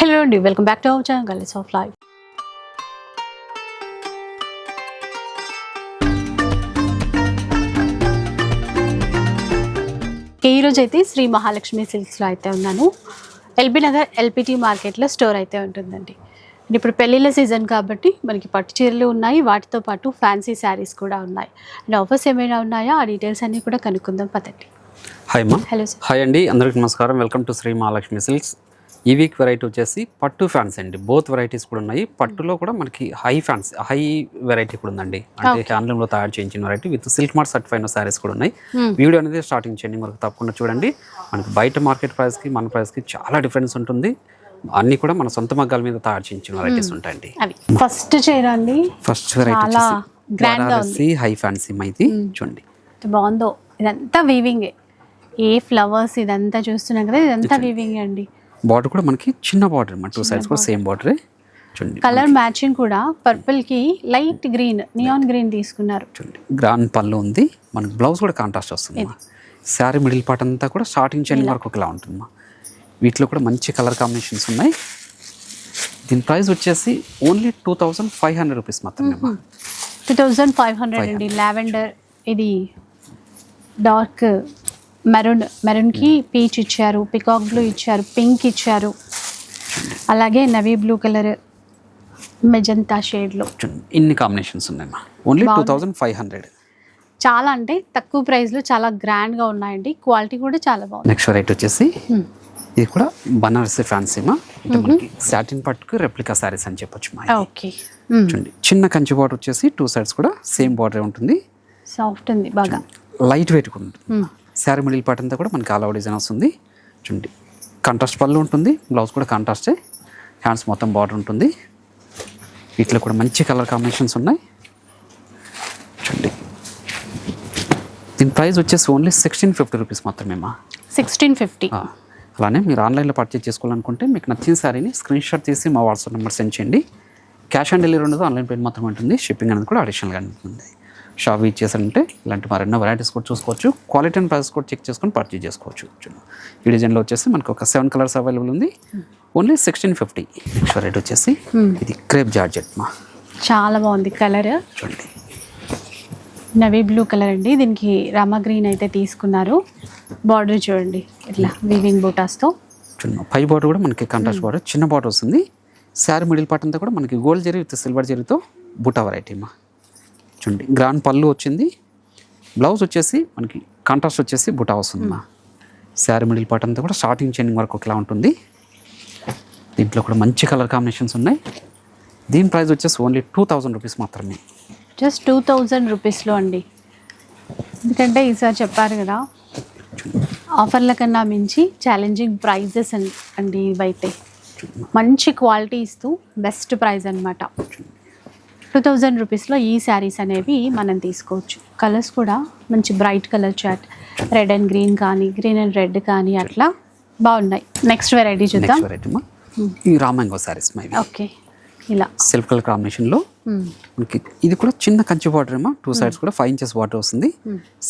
Hello అండి welcome back to our channel గలీస్ of life. ఈరోజు అయితే శ్రీ మహాలక్ష్మి సిల్క్స్లో అయితే ఉన్నాను. ఎల్బీ నగర్ ఎల్పిటి మార్కెట్లో స్టోర్ అయితే ఉంటుందండి. ఇప్పుడు పెళ్ళిళ్ళ సీజన్ కాబట్టి మనకి పట్టు చీరలు ఉన్నాయి వాటితో పాటు ఫ్యాన్సీ శారీస్ కూడా ఉన్నాయి. అండ్ ఆఫర్స్ ఏమైనా ఉన్నాయా? ఆ డీటెయిల్స్ అన్నీ కూడా కనుక్కుందాం పదండి. హాయ్ అమ్మా హలో సార్ హాయ్ అండి. అందరికీ నమస్కారం. Welcome to Shri Mahalakshmi silks. ఈ వీక్ వెరైటీ వచ్చేసి పట్టు ఫ్యాన్స్ అండి. బోత్ వెరైటీస్ కూడా ఉన్నాయి. పట్టులో కూడా మనకి హై ఫ్యాన్స్ హై వెరైటీ కూడా ఉందండి. అంటే హ్యాండ్లూమ్లో తయారు చేయించిన variety with silk mark certified saris కూడా ఉన్నాయి. వీడియో అనేది స్టార్టింగ్ చేయండి వరకు తప్పకుండా చూడండి. మనకి బయట మార్కెట్ ప్రైస్కి మన ప్రైస్కి చాలా డిఫరెన్స్ ఉంటుంది. అన్నీ కూడా మన సొంత మగ్గాల మీద తయారు చేయించిన వెరైటీస్ ఉంటాయండి. అవి. ఫస్ట్ చీర అండి. ఫస్ట్ వెరైటీ హై ఫ్యాన్సీ మైది చూడండి. ఎంత బాగుందో. ఇదంతా వీవింగే ఏ. ఫ్లవర్స్ ఇదంతా చూస్తున్నాం కదా ఇదంతా వీవింగ్ అండి. బార్డర్ కూడా మనకి చిన్న బార్డర్ అన్నమాట టూ సైడ్స్ కూడా సేమ్ బార్డరే చూడండి. కలర్ మ్యాచింగ్ కూడా పర్పుల్కి లైట్ గ్రీన్ నియాన్ గ్రీన్ తీసుకున్నారు. చూడండి. గ్రాండ్ పళ్ళు ఉంది. మనకి బ్లౌజ్ కూడా కాంట్రాస్ట్ వస్తుంది శారీ మిడిల్ పార్ట్ అంతా కూడా స్టార్టింగ్ చేయని వరకు ఒకలా ఉంటుందమ్మా. వీటిలో కూడా మంచి కలర్ కాంబినేషన్స్ ఉన్నాయి. దీని ప్రైస్ వచ్చేసి only two thousand five hundred rupees మాత్రమే. టూ థౌజండ్ ఫైవ్ హండ్రెడ్ అండి. లావెండర్ ఇది డార్క్ మెరూన్ మెరూన్కి పీచ్ ఇచ్చారు పికాక్ బ్లూ ఇచ్చారు పింక్ ఇచ్చారు. అలాగే నవీ బ్లూ కలర్ మెజంతా షేడ్లో. ఇన్ని కాంబినేషన్స్ ఉన్నాయమ్మా. Only two thousand five hundred చాలా అంటే తక్కువ ప్రైస్లో చాలా గ్రాండ్గా ఉన్నాయండి. క్వాలిటీ కూడా చాలా బాగుంది. నెక్స్ట్ వెరైటీ వచ్చేసి Hmm. ఇది కూడా బనారసి ఫ్యాన్సీమా అంటే మనకి సాటిన్ పట్టుకు రెప్లికా శారీస్ అని చెప్పొచ్చు మా. ఓకే. చూడండి చిన్న కంచి బార్డర్ వచ్చేసి టూ సైడ్స్ కూడా సేమ్ బార్డర్ ఉంటుంది. సాఫ్ట్ ఉంది బాగా. లైట్ వెయిట్ కూడా ఉంటుంది. శారీ మిడిల్ పార్ట్ అంతా కూడా మనకి ఆల్ అవుట్ డిజైన్ వస్తుంది. చూడండి. కాంట్రాస్ట్ పళ్ళు ఉంటుంది. బ్లౌజ్ కూడా కాంట్రాస్టే. హ్యాండ్స్ మొత్తం బార్డర్ ఉంటుంది. వీటిలో కూడా మంచి కలర్ కాంబినేషన్స్ ఉన్నాయి. చూడండి. దీని ప్రైస్ వచ్చేసి ఓన్లీ సిక్స్టీన్ ఫిఫ్టీ రూపీస్ మాత్రమే మా. సిక్స్టీన్ ఫిఫ్టీ అలానే మీరు ఆన్లైన్లో పర్చేజ్ చేసుకోవాలనుకుంటే మీకు నచ్చిన శారీని స్క్రీన్ షాట్ తీసి మా వాట్సాప్ నెంబర్ సెండ్ చేయండి. క్యాష్ ఆన్ డెలివరీ ఉండదు. ఆన్లైన్ పేమెంట్ మాత్రమే ఉంటుంది. షిప్పింగ్ అనేది కూడా అడిషనల్గా ఉంటుంది. షాప్ ఇచ్చేసారంటే ఇలాంటి మరెన్నో వెరైటీస్ కూడా చూసుకోవచ్చు. క్వాలిటీ అండ్ ప్రైస్ కూడా చెక్ చేసుకొని పర్చేజ్ చేసుకోవచ్చు. చూడండి. ఈ డిజైన్లో వచ్చేసి మనకు ఒక సెవెన్ కలర్స్ అవైలబుల్ ఉంది. Only sixteen fifty next variety వచ్చేసి ఇది క్రేప్ జార్జెట్ మా. చాలా బాగుంది కలర్ చూడండి. నవీ బ్లూ కలర్ అండి. దీనికి రామా గ్రీన్ అయితే తీసుకున్నారు. బార్డర్ చూడండి. ఇట్లా వీవింగ్ బూటాస్తో చిన్న పై బార్డర్ కూడా మనకి కంట్రాస్ట్ బార్డర్ చిన్న బార్డర్ వస్తుంది. శారీ మిడిల్ పార్ట్ అంతా కూడా మనకి గోల్డ్ జరీ విత్ సిల్వర్ జరీతో బుటా వెరైటీ మా. చూడండి. గ్రాండ్ పళ్ళు వచ్చింది. బ్లౌజ్ వచ్చేసి మనకి కాంట్రాస్ట్ వచ్చేసి బుటా వస్తుంది శారీ మిడిల్ పార్ట్ అంతా కూడా స్టార్టింగ్ చైనింగ్ వరకు ఒకలా ఉంటుంది. దీంట్లో కూడా మంచి కలర్ కాంబినేషన్స్ ఉన్నాయి. దీని ప్రైస్ వచ్చేసి ఓన్లీ టూ థౌజండ్ రూపీస్ మాత్రమే. జస్ట్ టూ థౌజండ్ రూపీస్లో అండి. ఎందుకంటే ఈసారి చెప్పారు కదా ఆఫర్ల కన్నా మించి ఛాలెంజింగ్ ప్రైజెస్ అండి ఇవైతే. మంచి క్వాలిటీ ఇస్తూ బెస్ట్ ప్రైస్ అనమాట టూ థౌజండ్ రూపీస్లో ఈ శారీస్ అనేవి మనం తీసుకోవచ్చు. కలర్స్ కూడా మంచి బ్రైట్ కలర్ చాట్ రెడ్ అండ్ గ్రీన్ కానీ గ్రీన్ అండ్ రెడ్ కానీ అట్లా బాగున్నాయి. నెక్స్ట్ వెరైటీ చూద్దాం. మా? ఈ రామాంగో శారీస్ మా ఓకే ఇలా. సెల్ఫ్ కలర్ కాంబినేషన్లో. మనకి ఇది కూడా చిన్న కంచి బార్డర్ ఏమో టూ సైడ్స్ కూడా ఫైవ్ ఇంచెస్ బార్డర్ వస్తుంది.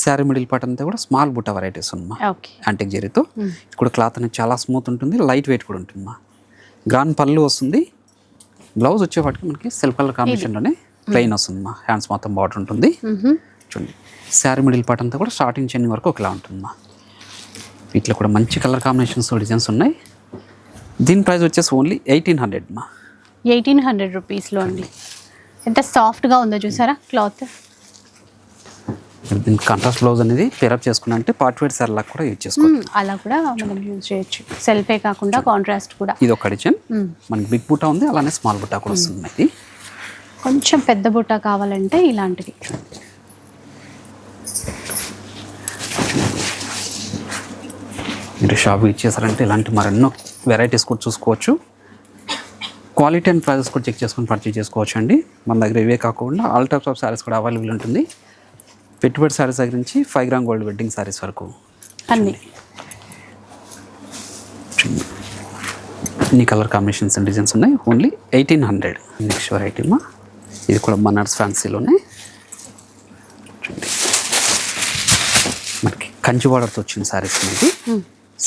శారీ మిడిల్ పార్ట్ అంతా కూడా స్మాల్ బుట్ట వెరైటీస్ ఉందమ్మా ఓకే యాంటిక్ జరీతో ఇది కూడా క్లాత్ అనేది చాలా స్మూత్ ఉంటుంది లైట్ వెయిట్ కూడా ఉంటుందమ్మా గ్రాండ్ పళ్ళు వస్తుంది. బ్లౌజ్ వచ్చేవాటికి మనకి సెల్ఫ్ కలర్ కాంబినేషన్లోనే ప్లెయిన్ వస్తుందమ్మా హ్యాండ్స్ మొత్తం బార్డర్ ఉంటుంది. చూడండి. శారీ మిడిల్ పార్ట్ అంతా కూడా స్టార్టింగ్ చెన్ని వరకు ఒకలా ఉంటుందమ్మా వీటిలో కూడా మంచి కలర్ కాంబినేషన్స్ డిజైన్స్ ఉన్నాయి. దీని ప్రైస్ వచ్చేసి ఓన్లీ ఎయిటీన్ హండ్రెడ్ మా. ఎయిటీన్ హండ్రెడ్ రూపీస్లో అండి. ఎంత సాఫ్ట్గా ఉందో చూసారా? క్లాత్ దీనికి కాంట్రాస్ట్ బ్లౌజ్ అనేది పేరప్ చేసుకున్నా అంటే పార్ట్ వేర్ సార్ లాగా కూడా యూజ్ చేసుకోవచ్చు. అలా కూడా మనం యూజ్ చేయొచ్చు. సెల్ఫే కాకుండా కాంట్రాస్ట్ కూడా. ఇది ఒక మ్మ్. మనకి బిగ్ బుట్ట ఉంది అలానే స్మాల్ బుట్ట కూడా వస్తుంది మనకి. కొంచెం పెద్ద బుట్ట కావాలంటే ఇలాంటివి మీరు షాప్ ఇచ్చేసారంటే ఇలాంటి మరెన్నో వెరైటీస్ కూడా చూసుకోవచ్చు. క్వాలిటీ అండ్ ప్రైజెస్ కూడా చెక్ చేసుకొని పర్చేజ్ చేసుకోవచ్చు అండి. మన దగ్గర ఇవే కాకుండా ఆల్ టైప్స్ ఆఫ్ శారీస్ కూడా అవైలబుల్ ఉంటుంది. పెట్టుబడి శారీస్ దగ్గర నుంచి five gram gold wedding saris వరకు. అన్నీ. ఇన్ని కలర్ కాంబినేషన్స్ అండ్ డిజైన్స్ ఉన్నాయి. Only eighteen hundred. Next variety మా. ఇది కూడా బనార్స్ ఫ్యాన్సీలోనే. మనకి కంచి బార్డర్తో వచ్చిన శారీస్ అనేది.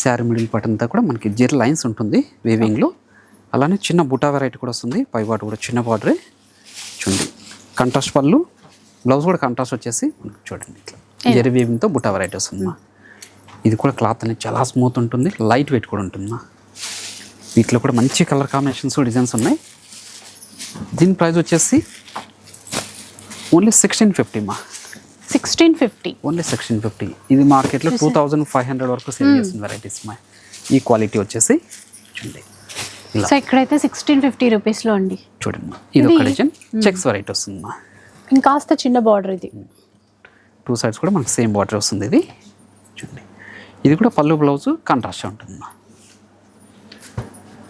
శారీ మిడిల్ పార్ట్ అంతా కూడా మనకి జెర్ లైన్స్ ఉంటుంది వేవింగ్లో అలానే చిన్న బుటా వెరైటీ కూడా వస్తుంది. పై బాటు కూడా చిన్న బార్డరే. చూడండి. కంట్రాస్ట్ పళ్ళు బ్లౌజ్ కూడా కంట్రాస్ట్ వచ్చేసి చూడండి ఇట్లా. జెరీ వీవింగ్తో బుటా వెరైటీ వస్తుంది మా. ఇది కూడా క్లాత్ అనేది చాలా స్మూత్ ఉంటుంది లైట్ వెయిట్ కూడా ఉంటుంది వీటిలో కూడా మంచి కలర్ కాంబినేషన్స్ డిజైన్స్ ఉన్నాయి. దీని ప్రైస్ వచ్చేసి ఓన్లీ సిక్స్టీన్ ఫిఫ్టీ మా. Sixteen fifty only sixteen fifty ఇది మార్కెట్లో టూ థౌజండ్ ఫైవ్ హండ్రెడ్ వరకు సేల్ చేస్తుంది వెరైటీస్ మా. ఈ క్వాలిటీ వచ్చేసి చూడండి. సో ఇక్కడైతే సిక్స్టీన్ ఫిఫ్టీ రూపీస్లో అండి. చూడండి ఇది ఒక డిజైన్ చెక్స్ వెరైటీ వస్తుంది మా. ఇంకాస్త చిన్న బార్డర్ ఇది. టూ సైడ్స్ కూడా మనకు సేమ్ బార్డర్ వస్తుంది ఇది. చూడండి. ఇది కూడా పళ్ళు బ్లౌజ్ కాంట్రాస్ట్ ఉంటుంది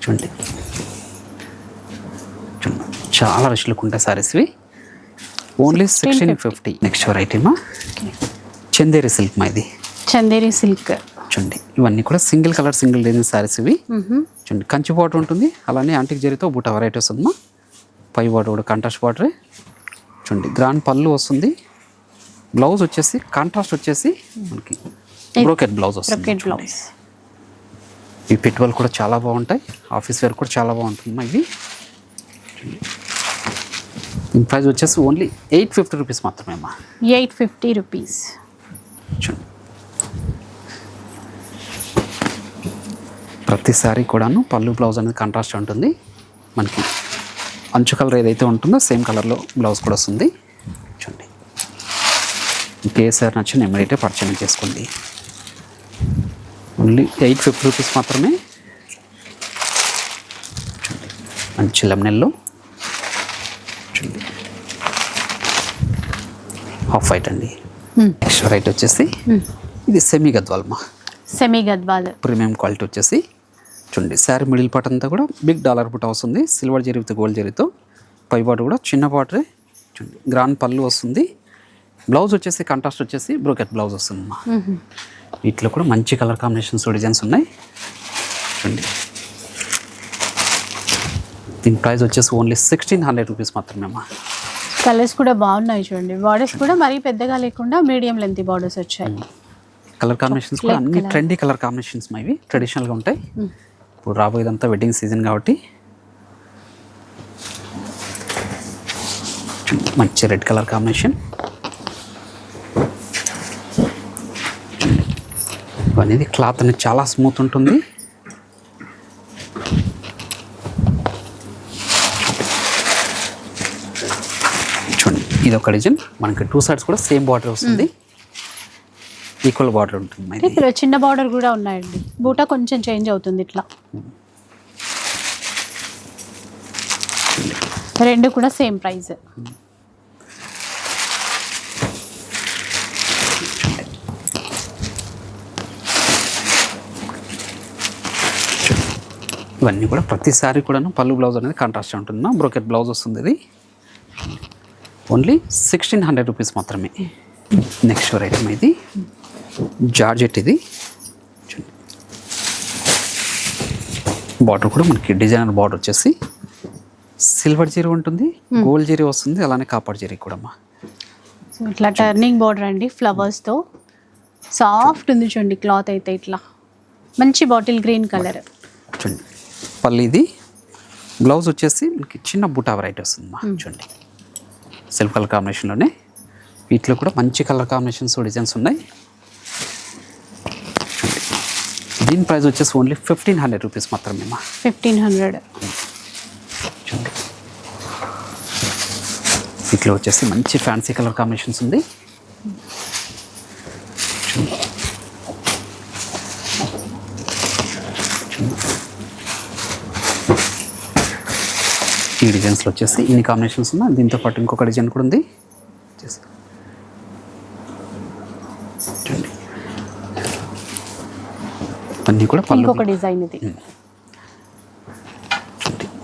చూడండి. చూడండి. చాలా రష్ లుక్ ఉంటాయి సారీస్ ఇవి. Only sixteen fifty next variety మా. చందేరి సిల్క్ మా ఇది. చందేరి సిల్క్ చూడండి. ఇవన్నీ కూడా single colour single design saris ఇవి. చూడండి. కంచి బార్డర్ ఉంటుంది. అలానే యాంటిక్ జరీతో బుట్ట వెరైటీ వస్తుంది మా. పై బార్డర్ కూడా కాంట్రాస్ట్ బార్డర్ చూడండి గ్రాండ్ పళ్ళు వస్తుంది. బ్లౌజ్ వచ్చేసి కాంట్రాస్ట్ వచ్చేసి మనకి బ్రోకెట్ బ్లౌజ్ వస్తుంది బ్లౌజ్ ఈ పెట్టుబడులు కూడా చాలా బాగుంటాయి. ఆఫీస్ వేర్ కూడా చాలా బాగుంటుంది మా ఇవి. దీని ప్రైస్ వచ్చేసి ఓన్లీ ఎయిట్ ఫిఫ్టీ రూపీస్ మాత్రమే అమ్మా. ఎయిట్ ఫిఫ్టీ రూపీస్ ప్రతిసారి కూడాను పళ్ళు బ్లౌజ్ అనేది కాంట్రాస్ట్ ఉంటుంది. మనకి అంచు కలర్ ఏదైతే ఉంటుందో సేమ్ కలర్లో బ్లౌజ్ కూడా వస్తుంది. చూడండి. ఇంకే సార్ నచ్చిన ఎమ్మరైతే పర్చేజ్ చేసుకోండి. ఓన్లీ ఎయిట్ ఫిఫ్టీ రూపీస్ మాత్రమే. మంచి లెమనెల్లో. చూడండి. హాఫ్ వైట్ అండి. నెక్స్ట్ రైట్ వచ్చేసి ఇది సెమీ గద్వాల్మా సెమీ గద్వాల్. ప్రీమియం క్వాలిటీ వచ్చేసి చూడండి శారీ మిడిల్ పార్ట్ అంతా కూడా బిగ్ డాలర్ బుట్ట వస్తుంది. సిల్వర్ జరీ విత్ గోల్డ్ జరీతో పై పాటు కూడా చిన్న పాటరే చూడండి గ్రాండ్ పళ్ళు వస్తుంది. బ్లౌజ్ వచ్చేసి కాంట్రాస్ట్ వచ్చేసి బ్రోకెట్ బ్లౌజ్ వస్తుంది అమ్మా. వీటిలో కూడా మంచి కలర్ కాంబినేషన్స్ డిజైన్స్ ఉన్నాయి. చూడండి. దీని ప్రైస్ వచ్చేసి ఓన్లీ సిక్స్టీన్ హండ్రెడ్ రూపీస్ మాత్రమే అమ్మా. కలర్స్ కూడా బాగున్నాయి చూడండి. బార్డర్స్ కూడా మరీ పెద్దగా లేకుండా మీడియం లెంత్ బార్డర్స్ వచ్చాయి. కలర్ కాంబినేషన్స్ కూడా అన్ని ట్రెండీ కలర్ కాంబినేషన్స్ మా ఇవి. ట్రెడిషనల్గా ఉంటాయి. ఇప్పుడు రాబోయేదంతా వెడ్డింగ్ సీజన్ కాబట్టి మంచి రెడ్ కలర్ కాంబినేషన్ అనేది క్లాత్ అనేది చాలా స్మూత్ ఉంటుంది. చూడండి ఇది ఒక డిజైన్ మనకి టూ సైడ్స్ కూడా సేమ్ బార్డర్ వస్తుంది. ఈక్వల్ బార్డర్ ఉంటుంది. మా ఇది. ఇక్కడ చిన్న బార్డర్ కూడా ఉన్నాయండి. బూటా కొంచెం చేంజ్ అవుతుంది ఇట్లా. రెండు కూడా సేమ్ ప్రైస్ ఇవన్నీ కూడా ప్రతిసారి కూడాను పళ్ళు బ్లౌజ్ అనేది కాంట్రాస్ట్ ఉంటుంది బ్రోకెట్ బ్లౌజ్ వస్తుంది ఇది. ఓన్లీ సిక్స్టీన్ హండ్రెడ్ రూపీస్ మాత్రమే. నెక్స్ట్ ఐటమ్ ఇది. జార్జెట్ ఇది. బార్డర్ కూడా మనకి డిజైనర్ బార్డర్ వచ్చేసి సిల్వర్ జీరో ఉంటుంది గోల్డ్ జీరో వస్తుంది అలానే కాపర్ జీరో కూడా అమ్మా సో ఇట్లా టర్నింగ్ బార్డర్ అండి ఫ్లవర్స్తో సాఫ్ట్ ఉంది చూడండి క్లాత్ అయితే ఇట్లా. మంచి బాటిల్ గ్రీన్ కలర్ చూడండి పల్లి ఇది. బ్లౌజ్ వచ్చేసి మనకి చిన్న బుటా వెరైటీ వస్తుంది మా చూడండి. సెల్ఫ్ కలర్ కాంబినేషన్లోనే వీటిలో కూడా మంచి కలర్ కాంబినేషన్స్ డిజైన్స్ ఉన్నాయి చూడండి దీని ప్రైస్ వచ్చేసి ఓన్లీ ఫిఫ్టీన్ హండ్రెడ్ రూపీస్ మాత్రమే మా ఫిఫ్టీన్ హండ్రెడ్. చూడండి. వీటిలో వచ్చేసి మంచి ఫ్యాన్సీ కలర్ కాంబినేషన్స్ ఉంది. ఈ డిజైన్స్లో వచ్చేసి ఇన్ని కాంబినేషన్స్ ఉన్నాయి దీంతో పాటు ఇంకొక డిజైన్ కూడా ఉంది వచ్చేసి. చూడండి అన్నీ కూడా ఇంకొక డిజైన్ ఇది.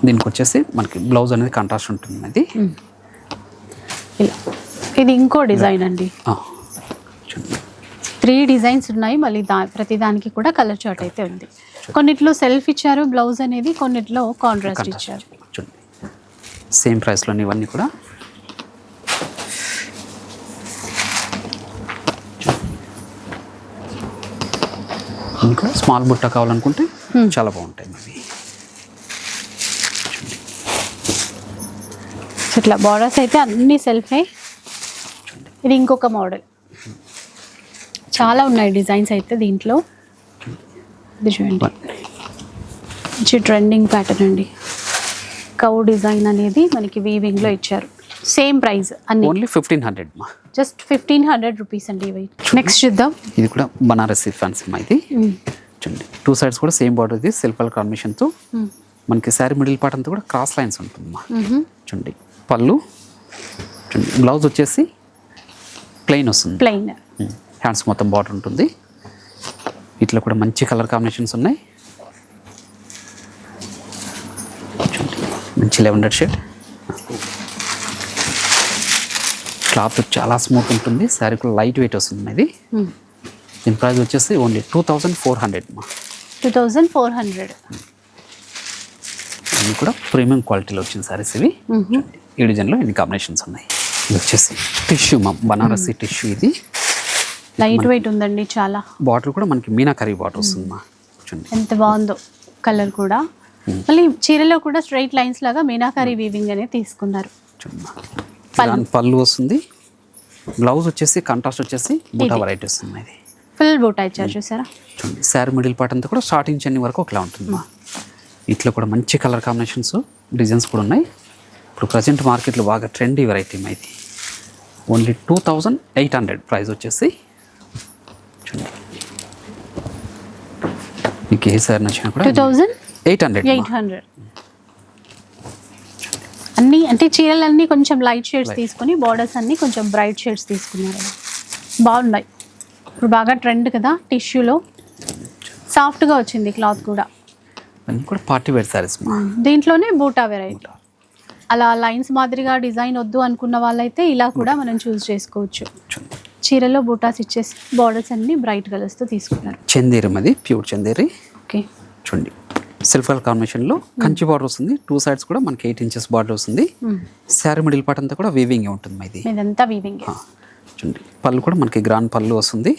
దీనికి వచ్చేసి మనకి బ్లౌజ్ అనేది కాంట్రాస్ట్ ఉంటుంది అది. ఇలా. ఇది ఇంకో డిజైన్ అండి. త్రీ డిజైన్స్ ఉన్నాయి. మళ్ళీ దా ప్రతి దానికి కూడా కలర్ చార్ట్ అయితే ఉంది. కొన్నిట్లో సెల్ఫ్ ఇచ్చారు. బ్లౌజ్ అనేది కొన్నిట్లో కాంట్రాస్ట్ ఇచ్చారు. సేమ్ ప్రైస్లోని ఇవన్నీ కూడా ఇంకా స్మాల్ బుట్ట కావాలనుకుంటే hmm. చాలా బాగుంటాయి ఇవి. ఇట్లా బార్డర్స్ అయితే అన్ని సెల్ఫే ఇది ఇంకొక మోడల్ చాలా ఉన్నాయి డిజైన్స్ అయితే దీంట్లో. మంచి ట్రెండింగ్ ప్యాటర్న్ అండి. కౌ డిజైన్ అనేది మనకి వీవింగ్లో ఇచ్చారు. సేమ్ ప్రైస్ అన్ని. ఓన్లీ ఫిఫ్టీన్ హండ్రెడ్ మా. జస్ట్ ఫిఫ్టీన్ హండ్రెడ్ రూపీస్ అండి ఇవి. నెక్స్ట్ చూద్దాం. ఇది కూడా బనారసి ఫ్యాన్సీ మా ఇది. చూడండి. టూ సైడ్స్ కూడా సేమ్ బార్డర్ ఇది సెల్ఫ్ కలర్ కాంబినేషన్తో మనకి శారీ మిడిల్ పార్ట్ అంతా కూడా క్రాస్ లైన్స్ ఉంటుంది మా. చూడండి. పళ్ళు. చూడండి. బ్లౌజ్ వచ్చేసి ప్లెయిన్ వస్తుంది. ప్లెయిన్ హ్యాండ్స్ మొత్తం బార్డర్ ఉంటుంది. వీటిలో కూడా మంచి కలర్ కాంబినేషన్స్ ఉన్నాయి. మంచి లెవెండర్ షేడ్ క్లాత్ చాలా స్మూత్ ఉంటుంది. శారీ కూడా లైట్ వెయిట్ వస్తుంది ఇది దీని ప్రైస్ వచ్చేసి only two thousand four hundred మా. టూ థౌజండ్ ఫోర్ హండ్రెడ్ ఇవి కూడా ప్రీమియం క్వాలిటీలో వచ్చిన సారీస్ ఇవి. ఈ డిజైన్లో ఎన్ని కాంబినేషన్స్ ఉన్నాయి? ఇది వచ్చేసి టిష్యూ మా బనారసి టిష్యూ ఇది. లైట్ వెయిట్ ఉందండి చాలా. బాటిల్ కూడా మనకి మీనాకరీ బాటిల్ వస్తుంది మా. ఎంత బాగుందో కలర్ కూడా. మళ్ళీ చీరలో కూడా స్ట్రైట్ లైన్స్ లాగా మీనాకారి వీవింగ్ అనేది తీసుకున్నారు. పళ్ళు. వస్తుంది. బ్లౌజ్ వచ్చేసి కాంట్రాస్ట్ వచ్చేసి బూటా వెరైటీ వస్తుంది ఇది. ఫుల్ బూటా ఇచ్చారు చూసారా? చూడండి. శారీ మిడిల్ పార్ట్ అంతా కూడా స్టార్టింగ్ చెన్ని వరకు ఒకలా ఉంటుంది. మా. ఇట్లా కూడా మంచి కలర్ కాంబినేషన్స్ డిజైన్స్ కూడా ఉన్నాయి. ఇప్పుడు ప్రజెంట్ మార్కెట్లో బాగా ట్రెండీ వెరైటీ ఇది. Only two thousand eight hundred price వచ్చేసి. చూడండి. మీకు ఏ సారీ నచ్చినా కూడా two thousand eight hundred eight hundred అన్నీ అంటే చీరలన్నీ కొంచెం లైట్ షేడ్స్ తీసుకొని బార్డర్స్ అన్నీ కొంచెం బ్రైట్ షేడ్స్ తీసుకున్నారు బాగున్నాయి. ఇప్పుడు బాగా ట్రెండ్ కదా టిష్యూలో సాఫ్ట్గా వచ్చింది క్లాత్ కూడా. అన్నీ కూడా పార్టీ వేర్ సారీస్ దీంట్లోనే బూటా వెరైటీ అలా లైన్స్ మాదిరిగా డిజైన్ వద్దు అనుకున్న వాళ్ళైతే ఇలా కూడా మనం చూస్ చేసుకోవచ్చు. చీరలో బూటాస్ ఇచ్చేసి బార్డర్స్ అన్ని బ్రైట్ కలర్స్తో తీసుకున్నారు. చందేరి అది ప్యూర్ చందేరి. ఓకే. చూడండి. సెల్ఫ్ కలర్ కాంబినేషన్లో కంచి బార్డర్ వస్తుంది. టూ సైడ్స్ కూడా మనకి ఎయిట్ ఇంచెస్ బార్డర్ వస్తుంది. శారీ మిడిల్ పార్ట్ అంతా కూడా వీవింగ్ ఉంటుంది ఇది ఇదంతా వీవింగ్ చూడండి. పళ్ళు కూడా మనకి గ్రాండ్ పళ్ళు వస్తుంది.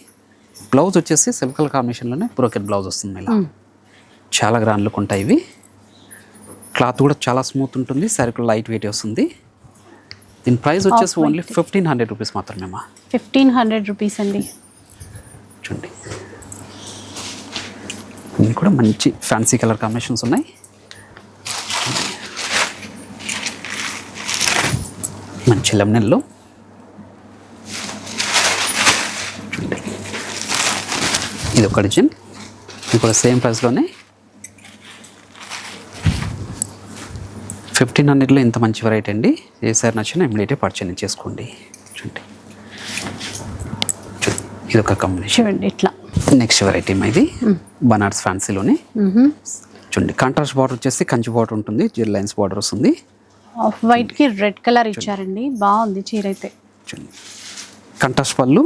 బ్లౌజ్ వచ్చేసి సెల్ఫ్ కలర్ కాంబినేషన్లోనే బ్రోకెట్ బ్లౌజ్ వస్తుంది ఇలా చాలా గ్రాండ్ లుక్ ఉంటాయి ఇవి. క్లాత్ కూడా చాలా స్మూత్ ఉంటుంది. శారీ కూడా లైట్ వెయిట్ వస్తుంది. దీని ప్రైస్ వచ్చేసి ఓన్లీ ఫిఫ్టీన్ హండ్రెడ్ రూపీస్ మాత్రమే అమ్మా ఫిఫ్టీన్ హండ్రెడ్ రూపీస్ అండి. చూడండి. ఇవి కూడా మంచి ఫ్యాన్సీ కలర్ కాంబినేషన్స్ ఉన్నాయి. మంచి లెమనెల్లో ఇది ఒక డిజైన్. ఇది కూడా సేమ్ ప్రైస్లోనే ఫిఫ్టీన్ హండ్రెడ్లో ఇంత మంచి వెరైటీ అండి. ఏ సార్ నచ్చినా ఇమీడియట్గా పర్చేజ్ చేసుకోండి. చూడండి. ఇది ఒక కాంబినేషన్ ఇట్లా. నెక్స్ట్ వెరైటీ మా ఇది. బనార్స్ ఫ్యాన్సీలోనే చూడండి కాంట్రాస్ట్ బార్డర్ వచ్చేసి కంచి బార్డర్ ఉంటుంది జీరో లైన్స్ బార్డర్ వస్తుంది. ఆఫ్ వైట్కి రెడ్ కలర్ ఇచ్చారండి. బాగుంది చీర అయితే. చూడండి. కంట్రాస్ట్ పళ్ళు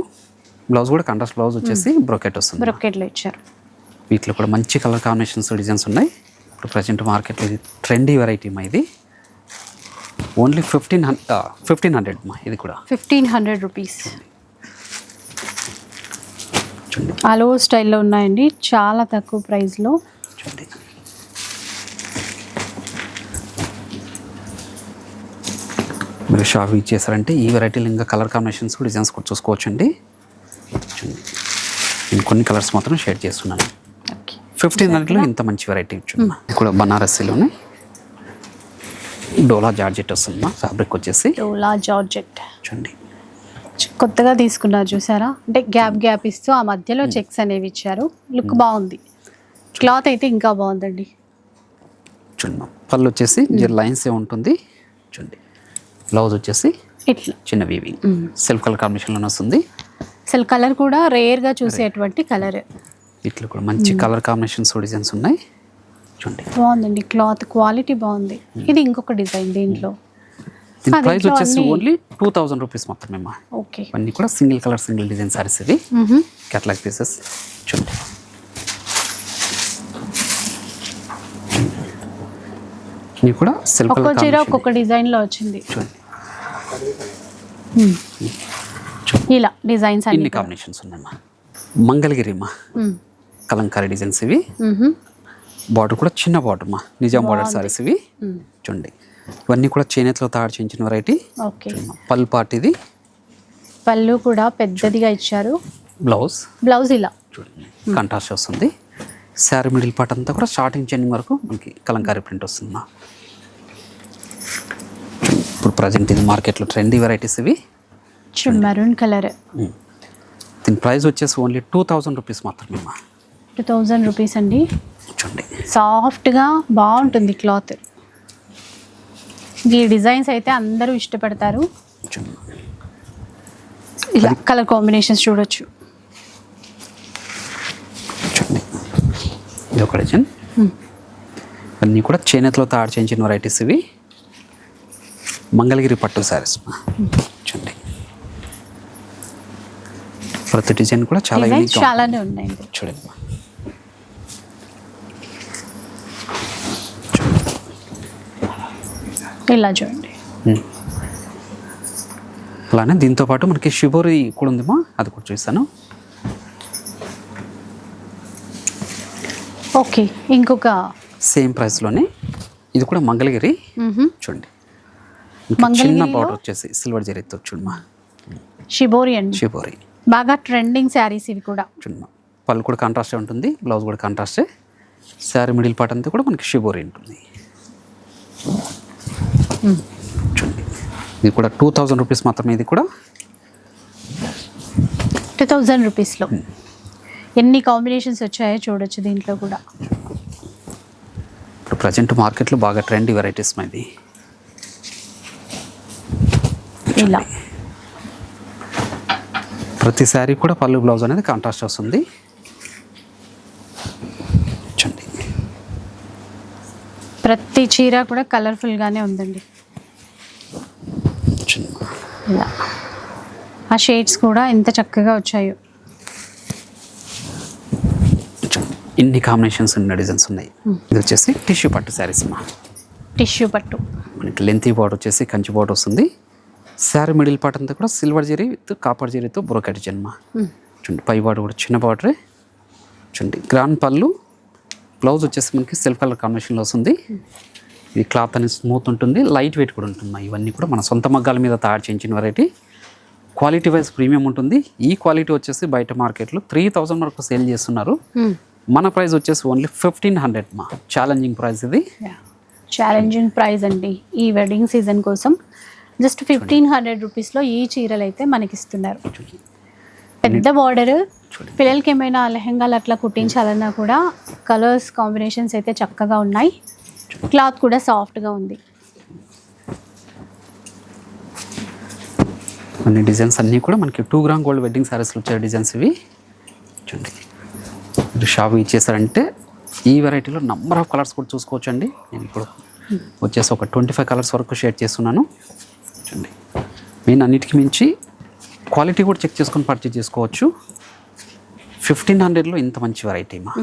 బ్లౌజ్ కూడా కంట్రాస్ట్ బ్లౌజ్ వచ్చేసి బ్రోకెట్ వస్తుంది. బ్రొకెట్లో ఇచ్చారు. వీటిలో కూడా మంచి కలర్ కాంబినేషన్స్ డిజైన్స్ ఉన్నాయి. ఇప్పుడు ప్రజెంట్ మార్కెట్లో ఇది ట్రెండీ వెరైటీ మా ఇది. Only fifteen hundred fifteen hundred మా ఇది కూడా. ఫిఫ్టీన్ హండ్రెడ్ రూపీస్ ఆలో స్టైల్లో ఉన్నాయండి. చాలా తక్కువ ప్రైస్లో చూడండి. మీరు షాప్ యూజ్ చేశారంటే ఈ వెరైటీలు ఇంకా కలర్ కాంబినేషన్స్ డిజైన్స్ కూడా చూసుకోవచ్చండి. నేను కొన్ని కలర్స్ మాత్రం షేర్ చేస్తున్నాను. ఓకే. ఫిఫ్టీన్ హండ్రెడ్లో ఇంత మంచి వెరైటీ ఇచ్చింది ఇది కూడా బనారస్సీలోనే డోలా జార్జెట్ వస్తుంది మా ఫ్యాబ్రిక్ వచ్చేసి. డోలా జార్జెట్. చూడండి. కొత్తగా తీసుకున్నారు చూసారా? అంటే గ్యాప్ గ్యాప్ ఇస్తూ ఆ మధ్యలో చెక్స్ అనేవి ఇచ్చారు. లుక్ బాగుంది. క్లాత్ అయితే ఇంకా బాగుందండి. చూడండి పళ్ళు వచ్చేసి జర లైన్సే ఉంటుంది? చూడండి బ్లౌజ్ వచ్చేసి ఇట్లా. చిన్న వీవింగ్ సెల్ఫ్ కలర్ కాంబినేషన్లోనే వస్తుంది. అసలు కలర్ కూడా రేర్గా చూసేటువంటి కలర్ వీటిలో కూడా మంచి కలర్ కాంబినేషన్స్ డిజైన్స్ ఉన్నాయి. చూడండి. బాగుందండి క్లాత్ క్వాలిటీ బాగుంది. ఇది ఇంకొక డిజైన్ దీంట్లో. దీని ప్రైస్ వచ్చేసి ఓన్లీ టూ థౌజండ్ రూపీస్ మాత్రమే ఓకే. ఇవన్నీ కూడా single colour single design saris ఇవి. క్యాట్లాగ్ పీసెస్ చూడండి. ఇవి కూడా సెల్ఫ్ ఒక్కో కలర్ చీర ఒక్కొక్క డిజైన్లో వచ్చింది. చూడండి. ఇలా డిజైన్స్ అన్ని కాంబినేషన్స్ ఉన్నాయమ్మా. మంగళగిరి మా కలంకారీ డిజైన్స్ ఇవి. బార్డర్ కూడా చిన్న బార్డర్ మా. నిజాం బార్డర్ సారీస్ ఇవి. చూడండి. ఇవన్నీ కూడా చేనేతలో తయారు చేయించిన వెరైటీ ఓకే. పళ్ళు పార్ట్ ఇది పళ్ళు కూడా పెద్దదిగా ఇచ్చారు. బ్లౌజ్ బ్లౌజ్ ఇలా. చూడండి కంట్రాస్ట్ వస్తుంది. శారీ మిడిల్ పార్ట్ అంతా కూడా స్టార్టింగ్ చెండింగ్ వరకు మనకి కలంకారీ ప్రింట్ వస్తుంది? ఇప్పుడు ప్రజెంట్ ఇది మార్కెట్లో ట్రెండీ వెరైటీస్ ఇవి. Maroon colour um. దీని ప్రైస్ వచ్చేసి ఓన్లీ టూ థౌజండ్ రూపీస్ మాత్రమే టూ థౌజండ్ రూపీస్ అండి. చూడండి. సాఫ్ట్గా బాగుంటుంది క్లాత్ ఈ డిజైన్స్ అయితే అందరూ ఇష్టపడతారు. ఇలా కలర్ కాంబినేషన్స్ చూడొచ్చు. ఇది ఒక డిజైన్. అన్నీ కూడా చేనేతలో తయారు చేయించిన వెరైటీస్ ఇవి. మంగళగిరి పట్టు శారీస్ చూడండి. ప్రతి డిజైన్ కూడా చాలా చాలానే ఉన్నాయండి. చూడండి. ఇలా చూడండి. అలానే దీంతో పాటు మనకి షిబోరి కూడా ఉందిమా? అది కూడా చూస్తాను. ఓకే ఇంకొక సేమ్ ప్రైస్లోనే ఇది కూడా మంగళగిరి. చూడండి. చిన్న? బార్డర్ వచ్చేసి సిల్వర్ జరీతో చూడమా షిబోరి అండి. షిబోరి బాగా ట్రెండింగ్ శారీస్ ఇవి కూడా. చూడమా పళ్ళు కూడా కాంట్రాస్టే ఉంటుంది బ్లౌజ్ కూడా కాంట్రాస్టే శారీ మిడిల్ పార్ట్ అంతా కూడా మనకి షిబోరి ఉంటుంది. ఇది కూడా టూ థౌజండ్ రూపీస్ మాత్రమే ఇది కూడా? టూ థౌజండ్ రూపీస్లో. ఎన్ని కాంబినేషన్స్ వచ్చాయో చూడొచ్చు దీంట్లో కూడా. ఇప్పుడు ప్రజెంట్ మార్కెట్లో బాగా ట్రెండీ వెరైటీస్ ఇది. ఇలా. ప్రతి శారీ కూడా పళ్ళు బ్లౌజ్ అనేది కాంట్రాస్ట్ వస్తుంది. చూడండి. ప్రతి చీర కూడా కలర్ఫుల్గానే ఉందండి. ఇలా. ఆ షేడ్స్ కూడా ఎంత చక్కగా వచ్చాయో. ఇన్ని కాంబినేషన్స్ ఉన్న డిజైన్స్ ఉన్నాయి. ఇది వచ్చేసి టిష్యూ పట్టు శారీస్ మా. టిష్యూ పట్టు. మనకి లెంతీ బార్డర్ వచ్చేసి కంచి బార్డర్ వస్తుంది. శారీ మిడిల్ పార్ట్ అంతా కూడా సిల్వర్ జరీ విత్ కాపర్ జరీతో బ్రోకెట్ జన్మ చూడండి పై బార్డర్ కూడా చిన్న బార్డరే చూడండి గ్రాండ్ పళ్ళు బ్లౌజ్ వచ్చేసి మనకి సెల్ఫ్ కలర్ కాంబినేషన్లో వస్తుంది. ఇది క్లాత్ అనేది స్మూత్ ఉంటుంది లైట్ వెయిట్ కూడా ఉంటుంది. ఇవన్నీ కూడా మన సొంత మగ్గాల మీద తయారు చేయించిన వెరైటీ క్వాలిటీ వైజ్ ప్రీమియం ఉంటుంది. ఈ క్వాలిటీ వచ్చేసి బయట మార్కెట్లో త్రీ థౌజండ్ వరకు సేల్ చేస్తున్నారు. మన ప్రైస్ వచ్చేసి ఓన్లీ ఫిఫ్టీన్ హండ్రెడ్ మా. ఛాలెంజింగ్ ప్రైస్ ఇది. ఛాలెంజింగ్ ప్రైస్ అండి. ఈ వెడ్డింగ్ సీజన్ కోసం జస్ట్ ఫిఫ్టీన్ హండ్రెడ్ రూపీస్లో ఈ చీరలు అయితే మనకి ఇస్తున్నారు పెద్ద బార్డర్ పిల్లలకి ఏమైనా లెహంగాలు అట్లా కుట్టించాలన్నా కూడా కలర్స్ కాంబినేషన్స్ అయితే చక్కగా ఉన్నాయి. క్లాత్ కూడా సాఫ్ట్గా ఉంది. అన్ని డిజైన్స్ అన్నీ కూడా మనకి టూ గ్రామ్ గోల్డ్ వెడ్డింగ్ సారీస్లో వచ్చే డిజైన్స్ ఇవి. చూడండి. మీరు షాప్ ఇచ్చేసారంటే ఈ వెరైటీలో నంబర్ ఆఫ్ కలర్స్ కూడా చూసుకోవచ్చు అండి నేను ఇప్పుడు వచ్చేసి ఒక ట్వంటీ ఫైవ్ కలర్స్ వరకు షేర్ చేస్తున్నాను. చూడండి. మెయిన్ అన్నిటికీ మించి క్వాలిటీ కూడా చెక్ చేసుకొని పర్చేజ్ చేసుకోవచ్చు. ఫిఫ్టీన్ హండ్రెడ్లో ఇంత మంచి వెరైటీ మా.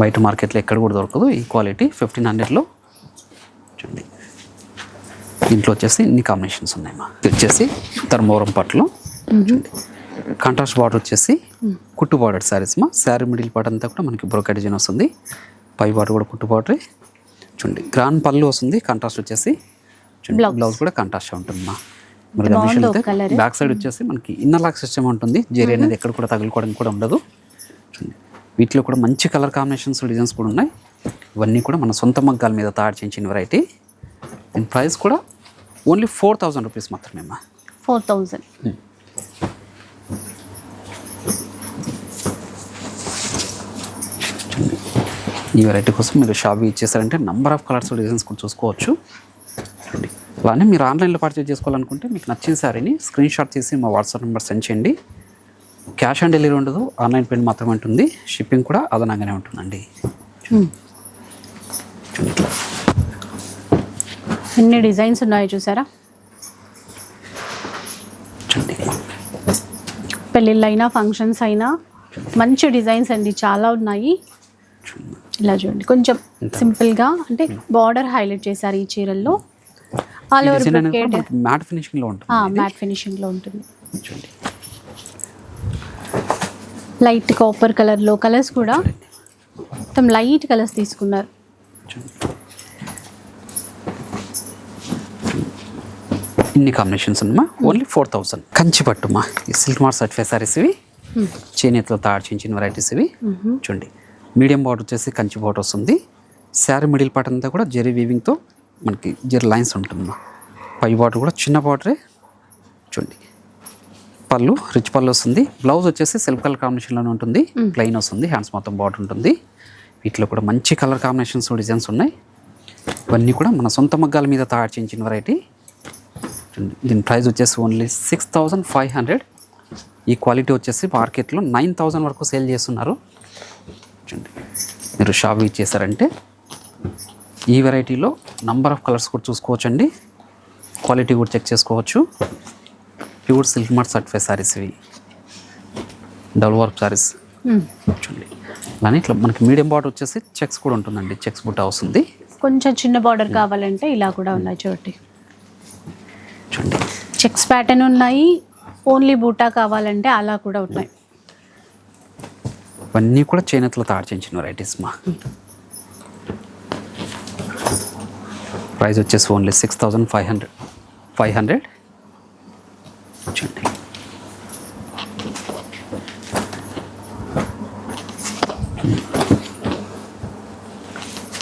బయట మార్కెట్లో ఎక్కడ కూడా దొరకదు. ఈ క్వాలిటీ ఫిఫ్టీన్ హండ్రెడ్లో చూడండి. దీంట్లో వచ్చేసి ఇన్ని కాంబినేషన్స్ ఉన్నాయి మా. ఇది వచ్చేసి ధర్మవరం పట్టులో కాంట్రాస్ట్ బార్డర్ వచ్చేసి కుట్టు బార్డర్ శారీస్ మా. శారీ మిడిల్ పార్ట్ అంతా కూడా మనకి బ్రోకెట్ డిజైన్ వస్తుంది. పై బార్డర్ కూడా కుట్టు బార్డరే. చూడండి. గ్రాండ్ పళ్ళు వస్తుంది. కాంట్రాస్ట్ వచ్చేసి. బ్లౌజ్ కూడా కాంట్రాస్ట్ ఉంటుంది మా. మరి బాగుంది గమనించినట్లయితే ఒక colour. బ్యాక్ సైడ్ వచ్చేసి మనకి ఇన్నర్ లాక్ సిస్టమ్ ఉంటుంది. జెరీ అనేది ఎక్కడ కూడా తగులుకోవడానికి కూడా ఉండదు. చూడండి. వీటిలో కూడా మంచి కలర్ కాంబినేషన్స్ డిజైన్స్ కూడా ఉన్నాయి. ఇవన్నీ కూడా మన సొంత మగ్గాల మీద తయారు చేయించిన వెరైటీ దీని ప్రైస్ కూడా ఓన్లీ ఫోర్ థౌజండ్ రూపీస్ మాత్రమే అమ్మా ఫోర్ థౌజండ్ ఈ వెరైటీ కోసం మీరు షాప్ ఇచ్చేసారంటే నంబర్ ఆఫ్ కలర్స్ డిజైన్స్ కూడా చూసుకోవచ్చు. చూడండి అలానే మీరు ఆన్లైన్లో పర్చేజ్ చేసుకోవాలనుకుంటే మీకు నచ్చిన శారీని స్క్రీన్ షాట్ తీసి మా వాట్సాప్ నెంబర్ సెండ్ చేయండి. క్యాష్ ఆన్ డెలివరీ ఉండదు ఆన్లైన్ పేమెంట్ మాత్రమే ఉంటుంది షిప్పింగ్ కూడా అదనంగానే ఉంటుందండి. ఎన్ని డిజైన్స్ ఉన్నాయో చూసారా? చూడండి పెళ్ళిళ్ళు అయినా ఫంక్షన్స్ అయినా మంచి డిజైన్స్ అండి చాలా ఉన్నాయి. ఇలా చూడండి కొంచెం సింపుల్గా అంటే బార్డర్ హైలైట్ చేశారు ఈ చీరల్లో. ఆల్ ఓవర్ మ్యాట్ ఫినిషింగ్లో ఉంటుంది మ్యాట్ ఫినిషింగ్లో ఉంటుంది. చూడండి లైట్ కాపర్ కలర్లో కలర్స్ కూడా మొత్తం లైట్ కలర్స్ తీసుకున్నారు. ఇన్ని కాంబినేషన్స్ ఉన్నమా? ఓన్లీ ఫోర్ థౌసండ్ కంచిపట్టుమా ఈ సిల్క్ మార్క్ సర్టిఫై సారీస్ ఇవి? Hmm. చేనేతలో తయారు చేయించిన వెరైటీస్ ఇవి? Mm-hmm. చూడండి. మీడియం బార్డర్ వచ్చేసి కంచి బార్డర్ వస్తుంది. శారీ మిడిల్ పార్ట్ అంతా కూడా జెరీ వీవింగ్తో మనకి జెరీ లైన్స్ ఉంటుందమ్మా. పై బార్డర్ కూడా చిన్న బార్డరే చూడండి. పళ్ళు రిచ్ పళ్ళు వస్తుంది. బ్లౌజ్ వచ్చేసి సెల్ఫ్ కలర్ కాంబినేషన్లోనే ఉంటుంది. ప్లెయిన్ వస్తుంది. హ్యాండ్స్ మొత్తం బార్డర్ ఉంటుంది. వీటిలో కూడా మంచి కలర్ కాంబినేషన్స్ డిజైన్స్ ఉన్నాయి. ఇవన్నీ కూడా మన సొంత మగ్గాల మీద తయారు చేయించిన వెరైటీ. దీని ప్రైస్ వచ్చేసి only six thousand five hundred ఈ క్వాలిటీ వచ్చేసి మార్కెట్లో నైన్ థౌజండ్ వరకు సేల్ చేస్తున్నారు. చూడండి. మీరు షాప్ ఇచ్చేసారంటే ఈ వెరైటీలో నంబర్ ఆఫ్ కలర్స్ కూడా చూసుకోవచ్చండి. క్వాలిటీ కూడా చెక్ చేసుకోవచ్చు. Pure silk mart certified saris ఇవి. డబుల్ వర్క్ సారీస్ చూడండి. అలానే ఇట్లా మనకి మీడియం బార్డర్ వచ్చేసి చెక్స్ కూడా ఉంటుందండి. చెక్స్ బుట్ట వస్తుంది కొంచెం చిన్న బార్డర్ కావాలంటే ఇలా కూడా ఉన్నాయి చూడండి. చూడండి. చెక్స్ ప్యాటర్న్ ఉన్నాయి. ఓన్లీ బూటా కావాలంటే అలా కూడా ఉన్నాయి. ఇవన్నీ కూడా చేనేతలో తయారు చేయించిన వెరైటీస్ మా. ప్రైస్ వచ్చేసి only six thousand five hundred five hundred చూడండి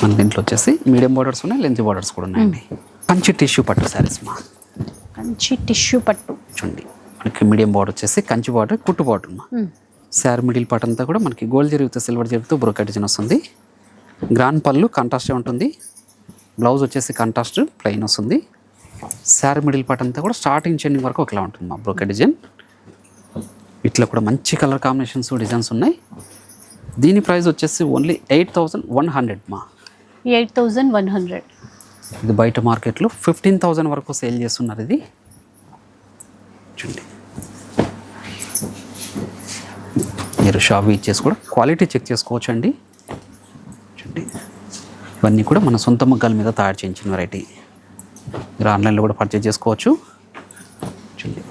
మన దీంట్లో వచ్చేసి మీడియం బార్డర్స్ ఉన్నాయి లెంత్ బార్డర్స్ కూడా ఉన్నాయండి. కంచి టిష్యూ పట్టు శారీస్ మా. మంచి టిష్యూ పట్టు. చూడండి మనకి మీడియం బార్డర్ వచ్చేసి కంచి బార్డర్ కుట్టు బార్డర్ మా. శారీ మిడిల్ పార్ట్ అంతా కూడా మనకి గోల్డ్ జరుగుతూ సిల్వర్ జరుగుతూ బ్రోకెట్ డిజైన్ వస్తుంది. గ్రాండ్ పళ్ళు కాంట్రాస్ట్ ఉంటుంది. బ్లౌజ్ వచ్చేసి కాంట్రాస్ట్ ప్లెయిన్ వస్తుంది. శారీ మిడిల్ పార్ట్ అంతా కూడా స్టార్టింగ్ చెండింగ్ వరకు ఒకలా ఉంటుంది. మా బ్రోకెట్ డిజైన్. ఇట్లా కూడా మంచి కలర్ కాంబినేషన్స్ డిజైన్స్ ఉన్నాయి. దీని ప్రైస్ వచ్చేసి only eight thousand one hundred మా. Eight thousand one hundred. ఇది బయట మార్కెట్లో ఫిఫ్టీన్ థౌజండ్ వరకు సేల్ చేస్తున్నారు ఇది. చూడండి. మీరు షాప్ ఇచ్చేసి కూడా క్వాలిటీ చెక్ చేసుకోవచ్చు అండి చూడండి. ఇవన్నీ కూడా మన సొంత మగ్గాల మీద తయారు చేయించిన వెరైటీ. మీరు ఆన్లైన్లో కూడా పర్చేజ్ చేసుకోవచ్చు. చూడండి.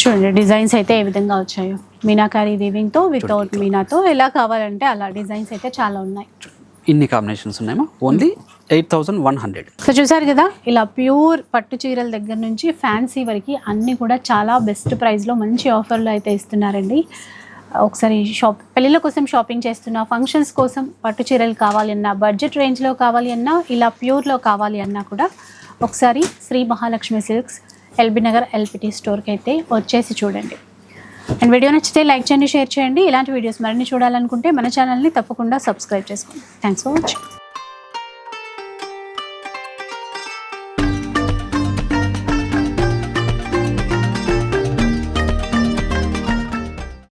చూడండి డిజైన్స్ అయితే ఏ విధంగా వచ్చాయో. మీనాకారి వీవింగ్తో వితౌట్ మీనాతో ఎలా కావాలంటే అలా డిజైన్స్ అయితే చాలా ఉన్నాయి. ఇన్ని కాంబినేషన్స్ ఉన్నాయమ్మా. Only eight thousand one hundred so చూసారు కదా ఇలా ప్యూర్ పట్టు చీరల దగ్గర నుంచి ఫ్యాన్సీ వరకు అన్నీ కూడా చాలా బెస్ట్ ప్రైస్లో మంచి ఆఫర్లో అయితే ఇస్తున్నారండి. ఒకసారి షాప్ పెళ్ళిళ్ళ కోసం షాపింగ్ చేస్తున్నా ఫంక్షన్స్ కోసం పట్టు చీరలు కావాలి అన్నా బడ్జెట్ రేంజ్లో కావాలి అన్నా ఇలా ప్యూర్లో కావాలి అన్నా కూడా ఒకసారి Shri Mahalakshmi silks LB Nagar LPT స్టోర్కి అయితే వచ్చేసి చూడండి. అండ్ వీడియో నచ్చితే లైక్ చేయండి షేర్ చేయండి. ఇలాంటి వీడియోస్ మరిన్ని చూడాలనుకుంటే మన ఛానల్ని తప్పకుండా సబ్స్క్రైబ్ చేసుకోండి. Thanks for watching.